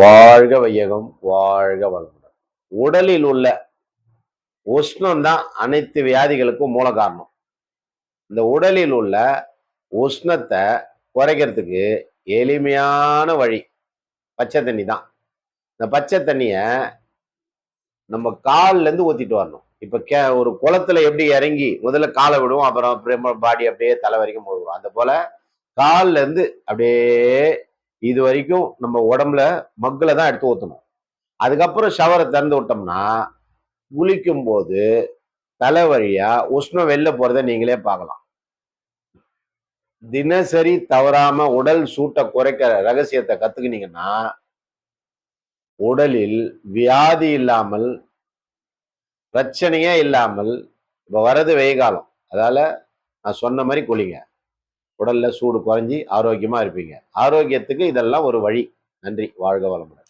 வாழ்க வையகம் வாழ்க வளமுடன். உடலில் உள்ள உஷ்ணம் தான் அனைத்து வியாதிகளுக்கும் மூல காரணம். இந்த உடலில் உள்ள உஷ்ணத்தை குறைக்கிறதுக்கு எளிமையான வழி பச்சை தண்ணி தான். இந்த பச்சை தண்ணியை நம்ம கால்ல இருந்து ஊத்திட்டு வரணும். இப்போ கே ஒரு குளத்துல எப்படி இறங்கி முதல்ல காலை விடுவோம் அப்புறம் அப்புறமா பாடி அப்படியே தலை வரைக்கும் போடுவோம் அந்த போல் கால்லேருந்து அப்படியே இது வரைக்கும் நம்ம உடம்புல மக்களை தான் எடுத்து ஊற்றணும் அதுக்கப்புறம் ஷவரை திறந்து விட்டோம்னா குளிக்கும் போது தலை வழியா உஷ்ணம் வெளில போறத நீங்களே பார்க்கலாம். தினசரி தவறாம உடல் சூட்டை குறைக்கிற ரகசியத்தை கத்துக்கினீங்கன்னா உடலில் வியாதி இல்லாமல் பிரச்சனையே இல்லாமல் இப்போ வர்றது வெயில் காலம் அதால நான் சொன்ன மாதிரி குளிங்க. உடல்ல சூடு குறைஞ்சி ஆரோக்கியமா இருப்பீங்க. ஆரோக்கியத்துக்கு இதெல்லாம் ஒரு வழி. நன்றி. வாழ்க வளமுடன்.